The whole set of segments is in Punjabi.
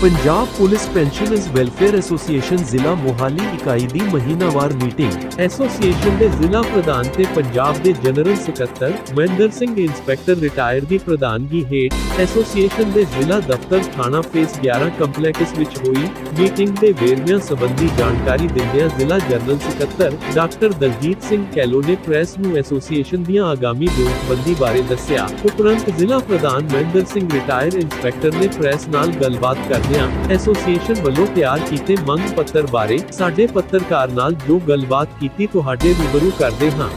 Punjab police pensioners welfare association ਜ਼ਿਲ੍ਹਾ ਮੋਹਾਲੀ ਇਕਾਈ ਦੀ ਮਹੀਨਾਵਾਰ ਮੀਟਿੰਗ। ਐਸੋਸੀਏਸ਼ਨ ਦੇ ਜ਼ਿਲ੍ਹਾ ਪ੍ਰਧਾਨ ਤੇ ਪੰਜਾਬ ਦੇ ਜਨਰਲ ਸਕੱਤਰ ਮਹਿੰਦਰ ਸਿੰਘ, ਇੰਸਪੈਕਟਰ ਰਿਟਾਇਰ ਦੀ ਪ੍ਰਧਾਨਗੀ ਹੇਠ ਐਸੋਸੀਏਸ਼ਨ ਦੇ ਜ਼ਿਲ੍ਹਾ ਦਫ਼ਤਰ ਥਾਣਾ ਫੇਸ 11 ਕੰਪਲੈਕਸ ਵਿੱਚ ਹੋਈ ਮੀਟਿੰਗ ਦੇ ਵੇਰਵਿਆਂ ਸੰਬੰਧੀ ਜਾਣਕਾਰੀ ਦਿੰਦਿਆਂ ਜ਼ਿਲ੍ਹਾ ਜਨਰਲ ਸਕੱਤਰ ਡਾਕਟਰ ਦਲਜੀਤ ਸਿੰਘ ਕੈਲੋ ਨੇ ਪ੍ਰੈਸ ਨੂੰ ਐਸੋਸੀਏਸ਼ਨ ਦੀਆਂ ਆਗਾਮੀ ਨੋਟਬੰਦੀ ਬਾਰੇ ਦੱਸਿਆ। ਉਪਰੰਤ ਜ਼ਿਲ੍ਹਾ ਪ੍ਰਧਾਨ ਮਹਿੰਦਰ ਸਿੰਘ ਰਿਟਾਇਰ ਇੰਸਪੈਕਟਰ ਨੇ ਪ੍ਰੈਸ ਨਾਲ ਗੱਲਬਾਤ ਕਰ ਕਰਦਿਆਂ ਐਸੋਸੀਏਸ਼ਨ ਵੱਲੋਂ ਤਿਆਰ ਕੀਤੇ ਮੰਗ ਪੱਤਰ ਬਾਰੇ ਸਾਡੇ ਪੱਤਰਕਾਰ ਨਾਲ ਜੋ ਗੱਲਬਾਤ ਕੀਤੀ ਤੁਹਾਡੇ ਰੂਬਰੂ ਕਰਦੇ ਹਾਂ।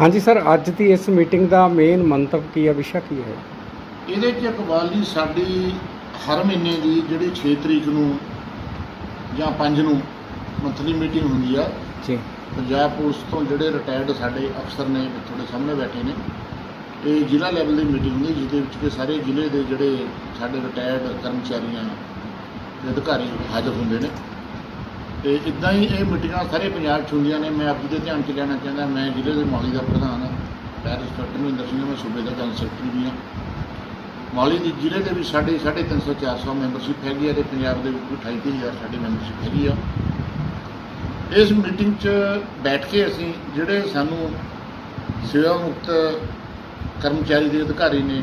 ਹਾਂਜੀ ਸਰ ਅੱਜ ਦੀ ਇਸ ਮੀਟਿੰਗ ਦਾ ਮੇਨ ਮੰਤਵ ਕੀ ਹੈ ਵਿਸ਼ਾ ਕੀ ਹੈ? ਇਹਦੇ 'ਚ ਇਕਬਾਲੀ ਸਾਡੀ ਹਰ ਮਹੀਨੇ ਦੀ ਜਿਹੜੀ 6 ਤਰੀਕ ਨੂੰ ਜਾਂ 5 ਨੂੰ ਮੰਥਲੀ ਮੀਟਿੰਗ ਹੁੰਦੀ ਆ। ਜੀ। ਪੰਜਾਬ ਪੁਲਿਸ ਤੋਂ ਜਿਹੜੇ ਰਿਟਾਇਰਡ ਸਾਡੇ ਅਫਸਰ ਨੇ ਤੁਹਾਡੇ ਸਾਹਮਣੇ ਬੈਠੇ ਨੇ, ਇਹ ਜ਼ਿਲ੍ਹਾ ਲੈਵਲ ਦੀ ਮੀਟਿੰਗ ਹੁੰਦੀ ਜਿਹਦੇ ਵਿੱਚ ਕਿ ਸਾਰੇ ਜ਼ਿਲ੍ਹੇ ਦੇ ਜਿਹੜੇ ਸਾਡੇ ਰਿਟਾਇਰਡ ਕਰਮਚਾਰੀਆਂ ਤੇ ਅਧਿਕਾਰੀ ਹਾਜ਼ਰ ਹੁੰਦੇ ਨੇ। ਤੇ ਇਦਾਂ ਹੀ ਇਹ ਮੀਟਿੰਗਾਂ ਸਾਰੇ ਪੰਜਾਬ 'ਚ ਹੁੰਦੀਆਂ ਨੇ। ਮੈਂ ਆਪ ਜੀ ਦੇ ਧਿਆਨ 'ਚ ਲੈਣਾ ਚਾਹੁੰਦਾ, ਮੈਂ ਜ਼ਿਲ੍ਹੇ ਦੇ ਮੌਲੀ ਦਾ ਪ੍ਰਧਾਨ ਹਾਂ। ਡਾਇਰ ਇੰਸਪੈਕਟਰ ਮਹਿੰਦਰ ਸਿੰਘ ਮੈਂ ਸੂਬੇ ਦਾ ਜਨਰਲ ਸੈਕਟਰੀ ਵੀ ਹਾਂ। ਮੌਲੀ ਦੇ ਜ਼ਿਲ੍ਹੇ ਦੇ ਵੀ ਸਾਡੇ 350 400 ਮੈਂਬਰਸ਼ਿਪ ਹੈਗੀ ਹੈ ਤੇ ਪੰਜਾਬ ਦੇ ਵਿੱਚ ਵੀ 28000 ਸਾਡੀ ਮੈਂਬਰਸ਼ਿਪ ਹੈਗੀ ਆ। ਇਸ ਮੀਟਿੰਗ 'ਚ ਬੈਠ ਕੇ ਅਸੀਂ ਜਿਹੜੇ ਸਾਨੂੰ ਸੇਵਾ ਮੁਕਤ ਕਰਮਚਾਰੀ ਦੇ ਅਧਿਕਾਰੀ ਨੇ,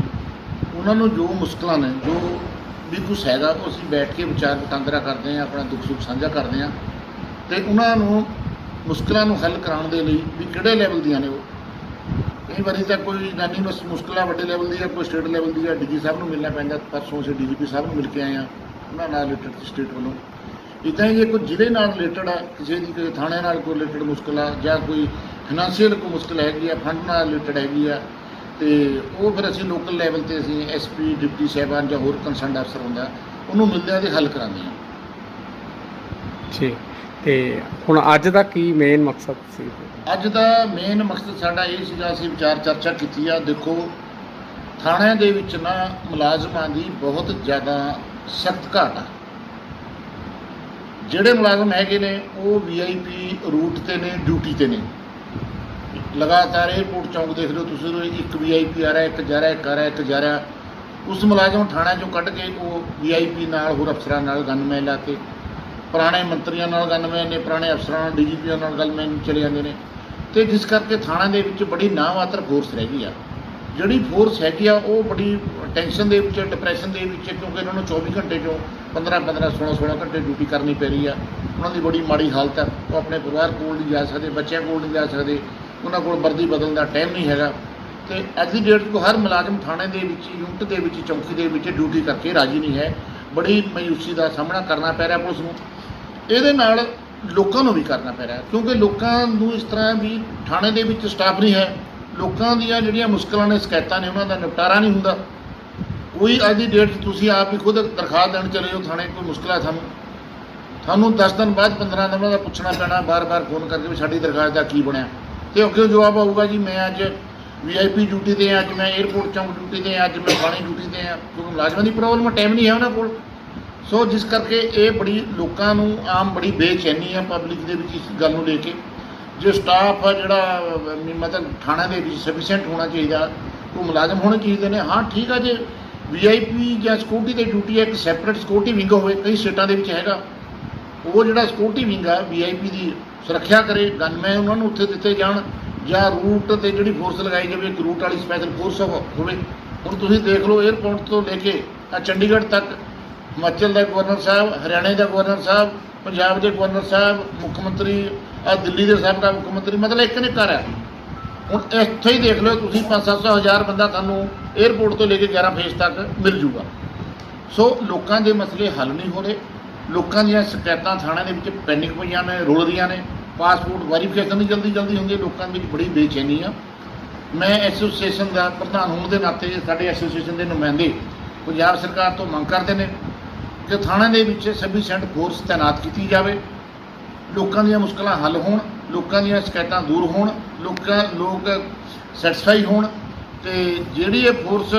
ਉਹਨਾਂ ਨੂੰ ਜੋ ਮੁਸ਼ਕਲਾਂ ਨੇ, ਜੋ ਵੀ ਕੁਛ ਹੈਗਾ, ਉਹ ਅਸੀਂ ਬੈਠ ਕੇ ਵਿਚਾਰ ਵਟਾਂਦਰਾ ਕਰਦੇ ਹਾਂ, ਆਪਣਾ ਦੁੱਖ ਸੁੱਖ ਸਾਂਝਾ ਕਰਦੇ ਹਾਂ ਤੇ ਉਹਨਾਂ ਨੂੰ ਮੁਸ਼ਕਲਾਂ ਨੂੰ ਹੱਲ ਕਰਾਉਣ ਦੇ ਲਈ ਵੀ ਕਿਹੜੇ ਲੈਵਲ ਦੀਆਂ ਨੇ ਉਹ? ਕਈ ਵਾਰੀ ਤਾਂ ਕੋਈ ਨਾਨੀ ਨੂੰ ਮੁਸ਼ਕਲਾਂ ਵੱਡੇ ਲੈਵਲ ਦੀ ਆ ਕੋਈ ਸਟੇਟ ਲੈਵਲ ਦੀ ਆ ਡੀਜੀ ਸਾਹਿਬ ਨੂੰ ਮਿਲਣਾ ਪੈਂਦਾ, ਪਰਸੋਂ ਅਸੀਂ ਡੀਜੀਪੀ ਸਾਹਿਬ ਨੂੰ ਮਿਲ ਕੇ ਆਏ ਆ ਉਹਨਾਂ ਨਾਲ ਰਿਲੇਟਡ ਸਟੇਟ ਵੱਲੋਂ। ਇੱਦਾਂ ਜੇ ਕੋਈ ਜ਼ਿਲ੍ਹੇ ਨਾਲ ਰਿਲੇਟਡ ਆ ਕਿਸੇ ਦੀ ਕਿਸੇ ਥਾਣੇ ਨਾਲ ਕੋਈ ਰਿਲੇਟਡ ਮੁਸ਼ਕਲ ਆ ਜਾਂ ਕੋਈ ਫਾਈਨਾਂਸ਼ੀਅਲ ਕੋਈ ਮੁਸ਼ਕਲ ਹੈਗੀ ਆ ਫੰਡ ਨਾਲ ਰਿਲੇਟਡ ਹੈਗੀ ਆ ਤੇ ਉਹ ਫਿਰ ਅਸੀਂ ਲੋਕਲ ਲੈਵਲ ਤੇ ਅਸੀਂ ਐਸਪੀ ਡਿਪਟੀ ਸਾਹਿਬਾਨ ਜਾਂ ਹੋਰ ਕੰਸਰਨਡ ਅਫਸਰ ਹੁੰਦਾ ਉਹਨੂੰ ਮਿਲਦੇ ਆ ਤੇ ਹੱਲ ਕਰਾਉਂਦੇ ਆ। ਜੀ ਤੇ ਹੁਣ ਅੱਜ ਦਾ ਕੀ ਮੇਨ ਮਕਸਦ ਸੀ? ਅੱਜ ਦਾ ਮੇਨ ਮਕਸਦ ਸਾਡਾ ਇਹ ਸੀਗਾ ਅਸੀਂ ਵਿਚਾਰ ਚਰਚਾ ਕੀਤੀ ਆ ਦੇਖੋ ਥਾਣਿਆਂ ਦੇ ਵਿੱਚ ਨਾ ਮੁਲਾਜ਼ਮਾਂ ਦੀ ਬਹੁਤ ਜ਼ਿਆਦਾ ਸਖਤ ਘਾਟ ਆ। ਜਿਹੜੇ ਮੁਲਾਜ਼ਮ ਹੈਗੇ ਨੇ, ਉਹ ਵੀਆਈਪੀ ਰੂਟ ਤੇ ਨੇ ਡਿਊਟੀ ਤੇ ਨੇ। ਲਗਾਤਾਰ 에어ਪੋਰਟ ਚੌਂਕ ਦੇਖ ਲਓ ਤੁਸੀਂ ਉਹ ਇੱਕ ਵੀਆਈਪੀ ਆ ਰਿਹਾ, ਇੱਕ ਜਾ ਰਿਹਾ, ਇੱਕ ਆ ਰਿਹਾ, ਇੱਕ ਜਾ ਰਿਹਾ। ਉਸ ਮੁਲਾਜ਼ਮ ਥਾਣਿਆਂ ਚੋਂ ਕੱਢ ਕੇ ਉਹ ਵੀਆਈਪੀ ਨਾਲ, ਹੋਰ ਅਫਸਰਾਂ ਨਾਲ ਗਨਮੈਨ ਲਾ ਕੇ, ਪੁਰਾਣੇ ਮੰਤਰੀਆਂ ਨਾਲ ਗਨਮੈਨ ਨੇ, ਪੁਰਾਣੇ ਅਫਸਰਾਂ ਨਾਲ, ਡੀਜੀਪੀਆਂ ਨਾਲ ਗਨਮੈਨ ਚਲੇ ਜਾਂਦੇ ਨੇ। ਤੇ ਜਿਸ ਕਰਕੇ ਥਾਣਾ ਦੇ ਵਿੱਚ ਬੜੀ ਨਾਮਾਤਰ ਫੋਰਸ ਰਹਿ ਗਈ ਆ। ਜਿਹੜੀ ਫੋਰਸ ਹੈਗੀ ਆ, ਉਹ ਬੜੀ ਟੈਨਸ਼ਨ ਦੇ ਵਿੱਚ ਡਿਪਰੈਸ਼ਨ ਦੇ ਵਿੱਚ, ਕਿਉਂਕਿ ਇਹਨਾਂ ਨੂੰ 24 ਘੰਟੇ ਚੋਂ 15 15 16 16 ਘੰਟੇ ਡਿਊਟੀ ਕਰਨੀ ਪੈ ਰਹੀ ਆ। ਉਹਨਾਂ ਦੀ ਬੜੀ ਮਾੜੀ ਹਾਲਤ ਆ। ਉਹ ਆਪਣੇ ਪਰਿਵਾਰ ਕੋਲ ਨਹੀਂ ਜਾ ਸਕਦੇ, ਬੱਚਿਆਂ ਕੋਲ ਨਹੀਂ ਜਾ ਸਕਦੇ। ਉਹਨਾਂ ਕੋਲ ਵਰਦੀ ਬਦਲਣ ਦਾ ਟਾਈਮ ਨਹੀਂ ਹੈਗਾ। ਤੇ ਅੱਜ ਦੀ ਡੇਟ ਤੋਂ ਹਰ ਮੁਲਾਜ਼ਮ ਥਾਣੇ ਦੇ ਵਿੱਚ ਯੂਨਿਟ ਦੇ ਵਿੱਚ, ਚੌਂਕੀ ਦੇ ਵਿੱਚ ਡਿਊਟੀ ਕਰਕੇ ਰਾਜੀ ਨਹੀਂ ਹੈ। ਬੜੀ ਮਾਯੂਸੀ ਦਾ ਸਾਹਮਣਾ ਕਰਨਾ ਪੈ ਰਿਹਾ ਪੁਲਿਸ ਨੂੰ। ਇਹਦੇ ਨਾਲ ਲੋਕਾਂ ਨੂੰ ਵੀ ਕਰਨਾ ਪੈ ਰਿਹਾ, ਕਿਉਂਕਿ ਲੋਕਾਂ ਨੂੰ ਇਸ ਤਰ੍ਹਾਂ ਵੀ ਥਾਣੇ ਦੇ ਵਿੱਚ ਸਟਾਫ ਨਹੀਂ ਹੈ। ਲੋਕਾਂ ਦੀਆਂ ਜਿਹੜੀਆਂ ਮੁਸ਼ਕਲਾਂ ਨੇ, ਸ਼ਿਕਾਇਤਾਂ ਨੇ, ਉਹਨਾਂ ਦਾ ਨਿਪਟਾਰਾ ਨਹੀਂ ਹੁੰਦਾ। ਕੋਈ ਅੱਜ ਦੀ ਡੇਟ 'ਚ ਤੁਸੀਂ ਆਪ ਹੀ ਖੁਦ ਦਰਖਾਸਤ ਦੇਣ ਚਲੇ ਜਾਓ, ਥਾਣੇ ਕੋਈ ਮੁਸ਼ਕਲ ਹੈ ਤੁਹਾਨੂੰ ਤੁਹਾਨੂੰ 10 ਦਿਨ ਬਾਅਦ 15 ਦਿਨਾਂ ਦਾ ਪੁੱਛਣਾ ਪੈਣਾ, ਬਾਰ-ਬਾਰ ਫੋਨ ਕਰਕੇ ਵੀ ਸਾਡੀ ਦਰਖਾਸਤ ਦਾ ਕੀ ਬਣਿਆ। ਤੇ ਅੱਗੇ ਜਵਾਬ ਆਊਗਾ ਜੀ, ਮੈਂ ਅੱਜ ਵੀਆਈਪੀ ਡਿਊਟੀ ਤੇ ਹਾਂ, ਅੱਜ ਮੈਂ 에어ਪੋਰਟ ਚੌਂਕ ਡਿਊਟੀ ਤੇ ਹਾਂ, ਅੱਜ ਮੈਂ ਥਾਣੇ ਡਿਊਟੀ ਤੇ ਹਾਂ, ਕਿਉਂਕਿ ਮੁਲਾਜ਼ਮਾਂ ਦੀ ਪ੍ਰੋਬਲਮ ਹੈ ਟਾਈਮ ਨਹੀਂ ਹੈ ਉਹਨਾਂ ਕੋਲ। ਸੋ ਜਿਸ ਕਰਕੇ ਇਹ ਬੜੀ ਲੋਕਾਂ ਨੂੰ ਆਮ, ਬੜੀ ਬੇਚੈਨੀ ਆ ਪਬਲਿਕ ਦੇ ਵਿੱਚ ਇਸ ਗੱਲ ਨੂੰ ਲੈ ਕੇ। ਜੋ ਸਟਾਫ ਆ ਜਿਹੜਾ ਮਤਲਬ ਥਾਣਾ ਦੇ ਵਿੱਚ ਸਫੀਸ਼ੀਐਂਟ ਹੋਣਾ ਚਾਹੀਦਾ, ਉਹ ਮੁਲਾਜ਼ਮ ਹੋਣੇ ਚਾਹੀਦੇ ਨੇ। ਹਾਂ, ਠੀਕ ਆ ਜੇ ਵੀਆਈਪੀ ਜਾਂ ਸਿਕਿਉਰਿਟੀ ਦੀ ਡਿਊਟੀ ਹੈ, ਇੱਕ ਸੈਪਰੇਟ ਸਿਕਿਉਰਿਟੀ ਵਿੰਗ ਹੋਵੇ, ਕਈ ਸਟੇਟਾਂ ਦੇ ਵਿੱਚ ਹੈਗਾ। ਉਹ ਜਿਹੜਾ ਸਿਕਿਉਰਿਟੀ ਵਿੰਗ ਆ ਵੀਆਈਪੀ ਦੀ ਸੁਰੱਖਿਆ ਕਰੇ ਗਨਮੈਨ ਉਹਨਾਂ ਨੂੰ ਉੱਥੇ ਦਿੱਤੇ ਜਾਣ, ਜਾਂ ਰੂਟ ਤੇ ਜਿਹੜੀ ਫੋਰਸ ਲਗਾਈ ਜਾਵੇ, ਇੱਕ ਰੂਟ ਵਾਲੀ ਸਪੈਸ਼ਲ ਫੋਰਸ ਹੋਵੇ। ਹੁਣ ਤੁਸੀਂ ਦੇਖ ਲਓ 에ਅਰਪੋਰਟ ਤੋਂ ਲੈ ਕੇ ਆ ਚੰਡੀਗੜ੍ਹ ਤੱਕ, ਹਿਮਾਚਲ ਦਾ ਗਵਰਨਰ ਸਾਹਿਬ, ਹਰਿਆਣੇ ਦਾ ਗਵਰਨਰ ਸਾਹਿਬ, ਪੰਜਾਬ ਦੇ ਗਵਰਨਰ ਸਾਹਿਬ, ਮੁੱਖ ਮੰਤਰੀ ਆ ਦਿੱਲੀ ਦੇ ਸਾਬਕਾ ਮੁੱਖ ਮੰਤਰੀ ਮਤਲਬ ਇੱਕ ਨੇ ਘਰ ਹੈ ਹੁਣ ਇੱਥੇ ਹੀ ਦੇਖ ਲਓ ਤੁਸੀਂ 5-700 ਹਜ਼ਾਰ ਬੰਦਾ ਤੁਹਾਨੂੰ 에ਅਰਪੋਰਟ ਤੋਂ ਲੈ ਕੇ 11 ਫੇਸ ਤੱਕ ਮਿਲ ਜੂਗਾ। ਸੋ ਲੋਕਾਂ ਦੇ ਮਸਲੇ ਹੱਲ ਨਹੀਂ ਹੋ ਰਹੇ। ਲੋਕਾਂ ਦੀਆਂ ਸ਼ਿਕਾਇਤਾਂ ਥਾਣਿਆਂ ਦੇ ਵਿੱਚ ਪੈਂਡਿੰਗ ਪਈਆਂ ਨੇ ਰੁਲ ਰਹੀਆਂ ਨੇ। ਪਾਸਪੋਰਟ ਵੈਰੀਫਿਕੇਸ਼ਨ ਨਹੀਂ ਜਲਦੀ ਜਲਦੀ ਹੁੰਦੀ, ਲੋਕਾਂ ਦੇ ਵਿੱਚ ਬੜੀ ਬੇਚੈਨੀ ਆ। ਮੈਂ ਐਸੋਸੀਏਸ਼ਨ ਦਾ ਪ੍ਰਧਾਨ ਹੋਣ ਦੇ ਨਾਤੇ ਸਾਡੇ ਐਸੋਸੀਏਸ਼ਨ ਦੇ ਨੁਮਾਇੰਦੇ ਪੰਜਾਬ ਸਰਕਾਰ ਤੋਂ ਮੰਗ ਕਰਦੇ ਨੇ ਕਿ ਥਾਣਿਆਂ ਦੇ ਵਿੱਚ ਸਫੀਸ਼ੀਐਂਟ ਫੋਰਸ ਤਾਇਨਾਤ ਕੀਤੀ ਜਾਵੇ। ਲੋਕਾਂ ਦੀਆਂ ਮੁਸ਼ਕਲਾਂ ਹੱਲ ਹੋਣ, ਲੋਕਾਂ ਦੀਆਂ ਸ਼ਿਕਾਇਤਾਂ ਦੂਰ ਹੋਣ, ਲੋਕਾਂ, ਲੋਕ ਸੈਟੀਸਫਾਈ ਹੋਣ ਤੇ ਜਿਹੜੀ ਇਹ ਫੋਰਸ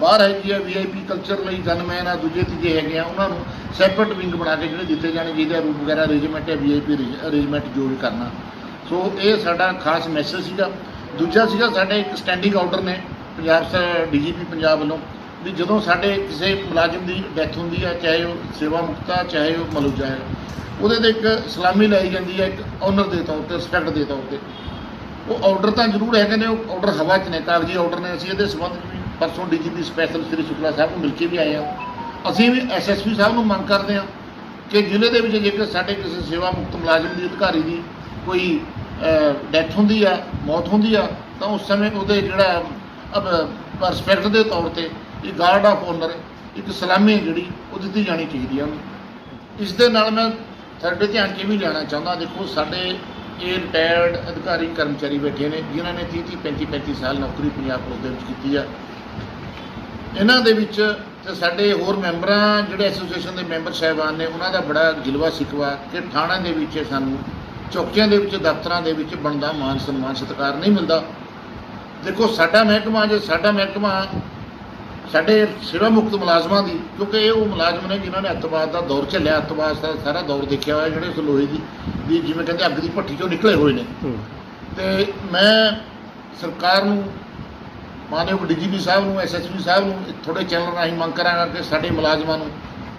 ਬਾਹਰ ਹੈਗੀ ਆ ਵੀਆਈਪੀ ਕਲਚਰ ਲਈ ਗਨਮੈਨ ਆ, ਦੂਜੇ, ਤੀਜੇ ਹੈਗੇ ਆ, ਉਹਨਾਂ ਨੂੰ ਸੈਪਰੇਟ ਵਿੰਗ ਬਣਾ ਕੇ ਜਿਹੜੇ ਦਿੱਤੇ ਜਾਣੇ ਚਾਹੀਦੇ ਆ ਰੂਟ ਵਗੈਰਾ ਅਰੇਂਜਮੈਂਟ ਹੈ ਵੀਆਈਪੀ ਅਰੇਂਜਮੈਂਟ ਜੋ ਵੀ ਕਰਨਾ। ਸੋ ਇਹ ਸਾਡਾ ਖਾਸ ਮੈਸੇਜ ਸੀਗਾ। ਦੂਜਾ ਸੀਗਾ, ਸਾਡੇ ਇੱਕ ਸਟੈਂਡਿੰਗ ਆਰਡਰ ਨੇ ਪੰਜਾਬ ਸ ਡੀਜੀਪੀ ਪੰਜਾਬ ਵੱਲੋਂ ਵੀ ਜਦੋਂ ਸਾਡੇ ਕਿਸੇ ਮੁਲਾਜ਼ਮ ਦੀ ਡੈਥ ਹੁੰਦੀ ਆ, ਚਾਹੇ ਉਹ ਸੇਵਾ ਮੁਕਤਾ ਚਾਹੇ ਉਹ ਮਲੂਜਾ ਹੈ ਉਹਦੇ ਤੇ ਇੱਕ ਸਲਾਮੀ ਲਾਈ ਜਾਂਦੀ ਹੈ, ਇੱਕ ਓਨਰ ਦੇ ਤੌਰ ਤੇ ਰਿਸਪੈਕਟ ਦੇ ਤੌਰ ਤੇ। ਉਹ ਆਰਡਰ ਤਾਂ ਜ਼ਰੂਰ ਹੈਗੇ ਨੇ ਉਹ ਆਰਡਰ ਹਵਾ 'ਚ ਨੇ, ਕਾਗਜ਼ੀ ਆਰਡਰ ਨੇ, ਅਸੀਂ ਇਹਦੇ ਸੰਬੰਧ ਵੀ ਪਰਸੋਂ ਡੀਜੀਪੀ ਸਪੈਸ਼ਲ ਸ੍ਰੀ ਸ਼ੁਕਲਾ ਸਾਹਿਬ ਨੂੰ ਮਿਲ ਕੇ ਵੀ ਆਏ ਹਾਂ। ਅਸੀਂ ਵੀ ਐਸਐਸਪੀ ਸਾਹਿਬ ਨੂੰ ਮੰਗ ਕਰਦੇ ਹਾਂ ਕਿ ਜ਼ਿਲ੍ਹੇ ਦੇ ਵਿੱਚ ਜੇਕਰ ਸਾਡੇ ਕਿਸੇ ਸੇਵਾ ਮੁਕਤ ਮੁਲਾਜ਼ਮ ਦੀ ਅਧਿਕਾਰੀ ਦੀ ਕੋਈ ਡੈਥ ਹੁੰਦੀ ਆ, ਮੌਤ ਹੁੰਦੀ ਆ, ਤਾਂ ਉਸ ਸਮੇਂ ਉਹਦੇ ਜਿਹੜਾ ਰਿਸਪੈਕਟ ਦੇ ਤੌਰ ਤੇ ਇਹ ਗਾਰਡ ਆਫ ਓਨਰ ਇੱਕ ਸਲਾਮੀ ਹੈ ਜਿਹੜੀ ਉਹ ਦਿੱਤੀ ਜਾਣੀ ਚਾਹੀਦੀ ਆ ਉਹਨੂੰ। ਇਸ ਦੇ ਨਾਲ ਮੈਂ ਸਾਡੇ ਧਿਆਨ 'ਚ ਇਹ ਵੀ ਲੈਣਾ ਚਾਹੁੰਦਾ? ਦੇਖੋ, ਸਾਡੇ ਇਹ ਰਿਟਾਇਰਡ ਅਧਿਕਾਰੀ ਕਰਮਚਾਰੀ ਬੈਠੇ ਨੇ, ਜਿਨ੍ਹਾਂ ਨੇ 30 30 35 35 ਸਾਲ ਨੌਕਰੀ ਪੰਜਾਬ ਪੁਲਿਸ ਦੇ ਵਿੱਚ ਕੀਤੀ ਆ। ਇਹਨਾਂ ਦੇ ਵਿੱਚ ਤੇ ਸਾਡੇ ਹੋਰ ਮੈਂਬਰਾਂ, ਜਿਹੜੇ ਐਸੋਸੀਏਸ਼ਨ ਦੇ ਮੈਂਬਰ ਸਾਹਿਬਾਨ ਨੇ, ਉਹਨਾਂ ਦਾ ਬੜਾ ਗਿਲਵਾ ਸਿਕਵਾ ਕਿ ਥਾਣਾ ਦੇ ਵਿੱਚ ਸਾਨੂੰ, ਚੌਕੀਆਂ ਦੇ ਵਿੱਚ, ਦਫ਼ਤਰਾਂ ਦੇ ਵਿੱਚ ਬਣਦਾ ਮਾਨ ਸਨਮਾਨ ਸਤਿਕਾਰ ਨਹੀਂ ਮਿਲਦਾ। ਦੇਖੋ, ਸਾਡਾ ਮਹਿਕਮਾ, ਜੇ ਸਾਡਾ ਮਹਿਕਮਾ ਸਾਡੇ ਸੇਵਾ ਮੁਕਤ ਮੁਲਾਜ਼ਮਾਂ ਦੀ ਕਿਉਂਕਿ ਇਹ ਉਹ ਮੁਲਾਜ਼ਮ ਨੇ ਜਿਨ੍ਹਾਂ ਨੇ ਅੱਤਵਾਦ ਦਾ ਦੌਰ ਝੱਲਿਆ ਅੱਤਵਾਦ ਦਾ ਸਾਰਾ ਦੌਰ ਦੇਖਿਆ ਹੋਇਆ ਜਿਹੜੇ ਉਸ ਲੋਹੇ ਦੀ ਵੀ ਜਿਵੇਂ ਕਹਿੰਦੇ ਅੱਗ ਦੀ ਭੱਠੀ ਚੋਂ ਨਿਕਲੇ ਹੋਏ ਨੇ। ਤੇ ਮੈਂ ਸਰਕਾਰ ਨੂੰ ਮਾਨਯੋਗ ਡੀਜੀਪੀ ਸਾਹਿਬ ਨੂੰ ਐਸਐਸਪੀ ਸਾਹਿਬ ਨੂੰ ਥੋੜੇ ਚੈਨਲ ਰਾਹੀਂ ਮੰਗ ਕਰਾਂਗਾ ਕਿ ਸਾਡੇ ਮੁਲਾਜ਼ਮਾਂ ਨੂੰ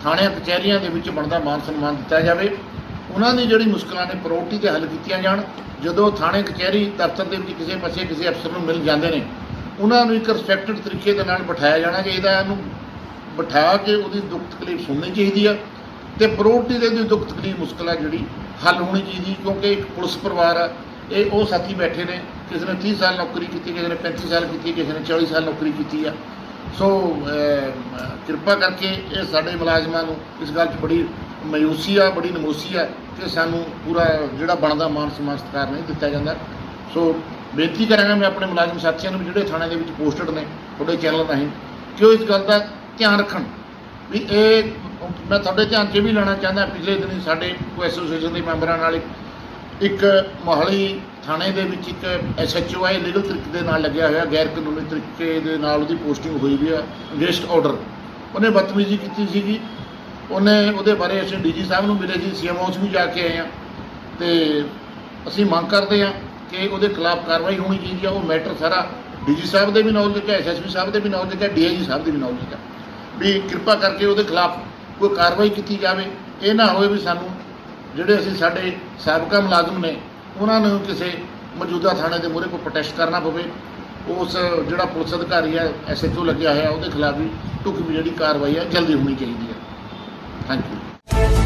ਥਾਣਿਆਂ ਕਚਹਿਰੀਆਂ ਦੇ ਵਿੱਚ ਬਣਦਾ ਮਾਨ ਸਨਮਾਨ ਦਿੱਤਾ ਜਾਵੇ। ਉਹਨਾਂ ਦੀ ਜਿਹੜੀ ਮੁਸ਼ਕਲਾਂ ਨੇ ਪ੍ਰਾਇੋਰਟੀ ਤੇ ਹੱਲ ਕੀਤੀਆਂ ਜਾਣ ਜਦੋਂ ਥਾਣੇ ਕਚਹਿਰੀ ਦਫ਼ਤਰ ਦੇ ਵਿੱਚ ਕਿਸੇ ਪਾਸੇ ਕਿਸੇ ਅਫਸਰ ਨੂੰ ਮਿਲ ਜਾਂਦੇ ਨੇ ਉਹਨਾਂ ਨੂੰ ਇੱਕ ਰਿਸਪੈਕਟਡ ਤਰੀਕੇ ਦੇ ਨਾਲ ਬਿਠਾਇਆ ਜਾਣਾ ਚਾਹੀਦਾ ਇਹਨੂੰ ਬਿਠਾ ਕੇ ਉਹਦੀ ਦੁੱਖ ਤਕਲੀਫ ਸੁਣਨੀ ਚਾਹੀਦੀ ਆ ਤੇ ਪ੍ਰਾਇੋਰਟੀ ਦੇ ਦੀ ਦੁੱਖ ਤਕਲੀਫ ਮੁਸ਼ਕਲ ਆ ਜਿਹੜੀ ਹੱਲ ਹੋਣੀ ਚਾਹੀਦੀ ਕਿਉਂਕਿ ਇੱਕ ਪੁਲਿਸ ਪਰਿਵਾਰ ਆ, ਇਹ ਉਹ ਸਾਥੀ ਬੈਠੇ ਨੇ, ਕਿਸੇ ਨੇ 30 ਸਾਲ ਨੌਕਰੀ ਕੀਤੀ, ਕਿਸੇ ਨੇ 35 ਸਾਲ ਕੀਤੀ, ਕਿਸੇ ਨੇ 40 ਸਾਲ ਨੌਕਰੀ ਕੀਤੀ ਆ। ਸੋ ਕਿਰਪਾ ਕਰਕੇ ਇਹ ਸਾਡੇ ਮੁਲਾਜ਼ਮਾਂ ਨੂੰ ਇਸ ਗੱਲ 'ਚ ਬੜੀ ਮਾਯੂਸੀ ਆ, ਬੜੀ ਨਮੋਸੀ ਆ ਕਿ ਸਾਨੂੰ ਪੂਰਾ ਜਿਹੜਾ ਬਣਦਾ ਮਾਨ ਸਨਮਾਨ ਸਤਿਕਾਰ ਨਹੀਂ ਦਿੱਤਾ ਜਾਂਦਾ। ਸੋ ਬੇਨਤੀ ਕਰਾਂਗਾ ਮੈਂ ਆਪਣੇ ਮੁਲਾਜ਼ਮ ਸਾਥੀਆਂ ਨੂੰ ਵੀ ਜਿਹੜੇ ਥਾਣੇ ਦੇ ਵਿੱਚ ਪੋਸਟਡ ਨੇ, ਤੁਹਾਡੇ ਚੈਨਲ ਰਾਹੀਂ, ਕਿ ਉਹ ਇਸ ਗੱਲ ਦਾ ਧਿਆਨ ਰੱਖਣ ਵੀ ਇਹ, ਮੈਂ ਤੁਹਾਡੇ ਧਿਆਨ 'ਚ ਇਹ ਵੀ ਲੈਣਾ ਚਾਹੁੰਦਾ, ਪਿਛਲੇ ਦਿਨੀ ਸਾਡੇ ਐਸੋਸੀਏਸ਼ਨ ਦੇ ਮੈਂਬਰਾਂ ਨਾਲ ਇੱਕ- ਮੋਹਾਲੀ ਥਾਣੇ ਦੇ ਵਿੱਚ ਇੱਕ ਐਸਐਚਓ ਆਏ ਲੀਗਲ ਤਰੀਕੇ ਦੇ ਨਾਲ ਲੱਗਿਆ ਹੋਇਆ, ਗੈਰ ਕਾਨੂੰਨੀ ਤਰੀਕੇ ਦੇ ਨਾਲ ਉਹਦੀ ਪੋਸਟਿੰਗ ਹੋਈ ਵੀ ਆ ਅਗੇਂਸਟ ਆਰਡਰ ਉਹਨੇ ਬਦਤਮੀਜ਼ੀ ਕੀਤੀ ਸੀਗੀ। ਉਹਨੇ, ਉਹਦੇ ਬਾਰੇ ਅਸੀਂ ਡੀਜੀ ਸਾਹਿਬ ਨੂੰ ਮਿਲੇ ਸੀ ਸੀਐਮ ਹਾਊਸ ਵੀ ਜਾ ਕੇ ਆਏ ਆ ਤੇ ਅਸੀਂ ਮੰਗ ਕਰਦੇ ਆ ਕਿ ਉਹਦੇ ਖਿਲਾਫ ਕਾਰਵਾਈ ਹੋਣੀ ਚਾਹੀਦੀ ਆ, ਉਹ ਮੈਟਰ ਸਾਰਾ ਡੀਜੀ ਸਾਹਿਬ ਦੇ ਵੀ ਨੌਲੇਜ ਹੈ ਐਸਐਸਪੀ ਸਾਹਿਬ ਦੇ ਵੀ ਨੌਲੇਜ ਹੈ ਡੀਆਈਜੀ ਸਾਹਿਬ ਦੇ ਵੀ ਨੌਲੇਜ ਹੈ ਵੀ ਕਿਰਪਾ ਕਰਕੇ ਉਹਦੇ ਖਿਲਾਫ ਕੋਈ ਕਾਰਵਾਈ ਕੀਤੀ ਜਾਵੇ, ਇਹ ਨਾ ਹੋਵੇ ਵੀ ਸਾਨੂੰ ਜਿਹੜੇ ਅਸੀਂ ਸਾਡੇ ਸਾਬਕਾ ਮੁਲਾਜ਼ਮ ਨੇ, ਉਹਨਾਂ ਨੂੰ ਕਿਸੇ ਮੌਜੂਦਾ ਥਾਣੇ ਦੇ ਮੂਹਰੇ ਕੋਈ ਪ੍ਰੋਟੈਸਟ ਕਰਨਾ ਪਵੇ, ਉਸ ਜਿਹੜਾ ਪੁਲਿਸ ਅਧਿਕਾਰੀ ਹੈ ਐਸਐਚਓ ਲੱਗਿਆ ਹੋਇਆ, ਉਹਦੇ ਖਿਲਾਫ ਵੀ ਢੁਕਵੀਂ ਜਿਹੜੀ ਕਾਰਵਾਈ ਹੈ ਜਲਦੀ ਹੋਣੀ ਚਾਹੀਦੀ ਹੈ ਥੈਂਕ ਯੂ